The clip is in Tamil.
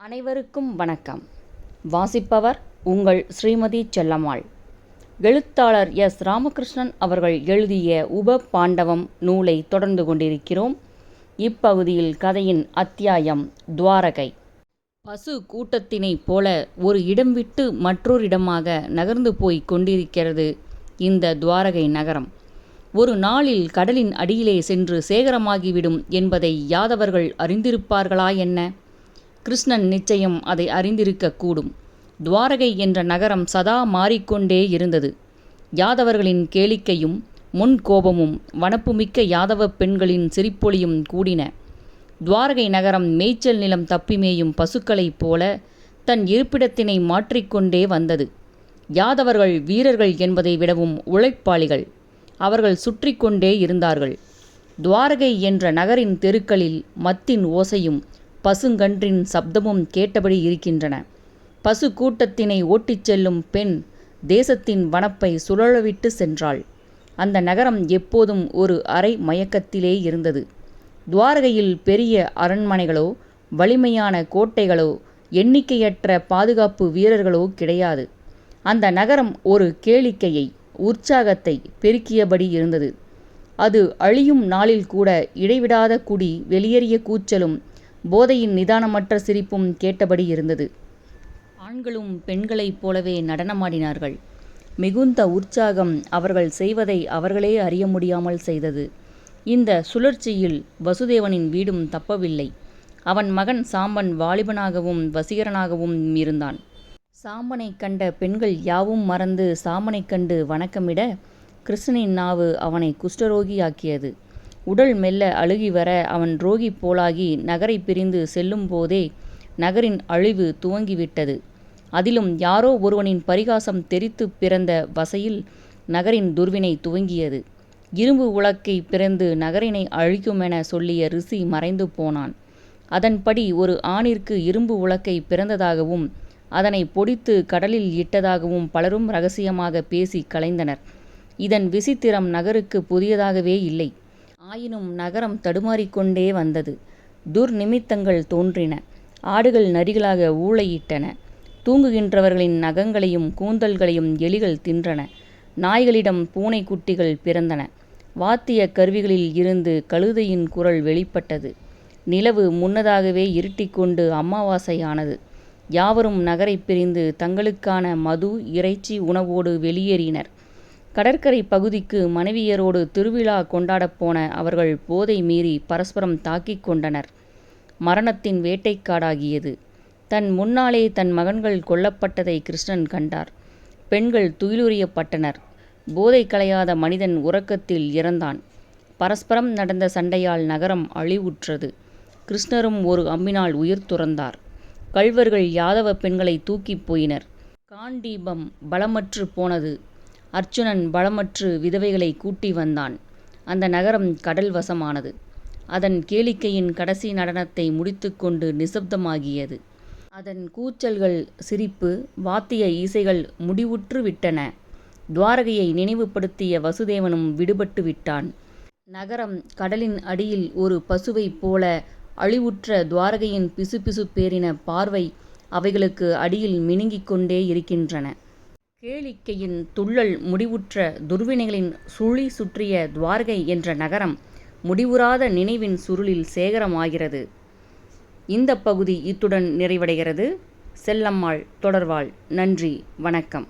அனைவருக்கும் வணக்கம். வாசிப்பவர் உங்கள் ஸ்ரீமதி செல்லம்மாள். எழுத்தாளர் எஸ். ராமகிருஷ்ணன் அவர்கள் எழுதிய உப பாண்டவம் நூலை தொடர்ந்து கொண்டிருக்கிறோம். இப்பகுதியில் கதையின் அத்தியாயம் துவாரகை. பசு கூட்டத்தினைப் போல ஒரு இடம் விட்டு மற்றொரு இடமாக நகர்ந்து போய் கொண்டிருக்கிறது இந்த துவாரகை நகரம். ஒரு நாளில் கடலின் அடியிலே சென்று சேகரமாகிவிடும் என்பதை யாதவர்கள் அறிந்திருப்பார்களா என்ன? கிருஷ்ணன் நிச்சயம் அதை அறிந்திருக்கக்கூடும். துவாரகை என்ற நகரம் சதா மாறிக்கொண்டே இருந்தது. யாதவர்களின் கேளிக்கையும் முன் கோபமும் வனப்புமிக்க யாதவ பெண்களின் சிரிப்பொலியும் கூடின. துவாரகை நகரம் மேய்ச்சல் நிலம் தப்பிமேயும் பசுக்களைப் போல தன் இருப்பிடத்தினை மாற்றிக்கொண்டே வந்தது. யாதவர்கள் வீரர்கள் என்பதை விடவும் உழைப்பாளிகள். அவர்கள் சுற்றி கொண்டே இருந்தார்கள். துவாரகை என்ற நகரின் தெருக்களில் மத்தின் ஓசையும் பசுங்கன்றின் சப்தமும் கேட்டபடி இருக்கின்றன. பசு கூட்டத்தினை ஓட்டிச் செல்லும் பெண் தேசத்தின் வனப்பை சுழலவிட்டு சென்றாள். அந்த நகரம் எப்போதும் ஒரு அரை மயக்கத்திலே இருந்தது. துவாரகையில் பெரிய அரண்மனைகளோ வலிமையான கோட்டைகளோ எண்ணிக்கையற்ற பாதுகாப்பு வீரர்களோ கிடையாது. அந்த நகரம் ஒரு கேளிக்கையை உற்சாகத்தை பெருக்கியபடி இருந்தது. அது அழியும் நாளில் கூட இடைவிடாத குடி வெளியேறிய கூச்சலும் போதையின் நிதானமற்ற சிரிப்பும் கேட்டபடி இருந்தது. ஆண்களும் பெண்களைப் போலவே நடனமாடினார்கள். மிகுந்த உற்சாகம் அவர்கள் செய்வதை அவர்களே அறிய முடியாமல் செய்தது. இந்த சுழற்சியில் வசுதேவனின் வீடும் தப்பவில்லை. அவன் மகன் சாம்பன் வாலிபனாகவும் வசீகரனாகவும் இருந்தான். சாம்பனைக் கண்ட பெண்கள் யாவும் மறந்து சாம்பனை கண்டு வணக்கமிட கிருஷ்ணனின் நாவு அவனை குஷ்டரோகியாக்கியது. உடல் மெல்ல அழுகி வர அவன் ரோகி போலாகி நகரை பிரிந்து செல்லும் போதே நகரின் அழிவு துவங்கிவிட்டது. அதிலும் யாரோ ஒருவனின் பரிகாசம் தெரித்து பிறந்த வசையில் நகரின் துர்வினை துவங்கியது. இரும்பு உலக்கை பிறந்து நகரினை அழிக்குமென சொல்லிய ரிஷி மறைந்து போனான். அதன்படி ஒரு ஆணிற்கு இரும்பு உலக்கை பிறந்ததாகவும் அதனை பொடித்து கடலில் இட்டதாகவும் பலரும் ரகசியமாக பேசி கலைந்தனர். இதன் விசித்திரம் நகருக்கு புதியதாகவே இல்லை. ஆயினும் நகரம் தடுமாறிக்கொண்டே வந்தது. துர்நிமித்தங்கள் தோன்றின. ஆடுகள் நரிகளாக ஊளையிட்டன. தூங்குகின்றவர்களின் நகங்களையும் கூந்தல்களையும் எலிகள் தின்றன. நாய்களிடம் பூனைக்குட்டிகள் பிறந்தன. வாத்திய கருவிகளில் இருந்து கழுதையின் குரல் வெளிப்பட்டது. நிலவு முன்னதாகவே இருட்டிக்கொண்டு அமாவாசையானது. யாவரும் நகரை பிரிந்து தங்களுக்கான மது இறைச்சி உணவோடு வெளியேறினர். கடற்கரை பகுதிக்கு மனைவியரோடு திருவிழா கொண்டாடப் போன அவர்கள் போதை மீறி பரஸ்பரம் தாக்கிக் கொண்டனர். மரணத்தின் வேட்டைக்காடாகியது. தன் முன்னாலே தன் மகன்கள் கொல்லப்பட்டதை கிருஷ்ணன் கண்டார். பெண்கள் துயிலுரியப்பட்டனர் போதை களையாத மனிதன் உறக்கத்தில் இறந்தான். பரஸ்பரம் நடந்த சண்டையால் நகரம் அழிவுற்றது. கிருஷ்ணரும் ஒரு அம்பினால் உயிர் துறந்தார். கள்வர்கள் யாதவ பெண்களை தூக்கிப் போயினர். காண்டீபம் பலமற்று போனது. அர்ச்சுனன் பலமற்று விதவைகளை கூட்டி வந்தான். அந்த நகரம் கடல் வசமானது அதன் கேளிக்கையின் கடைசி நடனத்தை முடித்துக்கொண்டு நிசப்தமாகியது. அதன் கூச்சல்கள் சிரிப்பு வாத்திய இசைகள் முடிவுற்று விட்டன. துவாரகையை நினைவுபடுத்திய வசுதேவனும் விடுபட்டு விட்டான். நகரம் கடலின் அடியில் ஒரு பசுவைப் போல அழிவுற்ற துவாரகையின் பிசுபிசுப்பேறின பார்வை அவைகளுக்கு அடியில் மினுங்கிக் கொண்டே இருக்கின்றன. கேளிக்கையின் துள்ளல் முடிவுற்ற துர்வினைகளின் சுழி சுற்றிய துவார்கை என்ற நகரம் முடிவுறாத நினைவின் சுருளில் சேகரமாகிறது. இந்த பகுதி இத்துடன் நிறைவடைகிறது. செல்லம்மாள் தொடர்வாள் நன்றி வணக்கம்.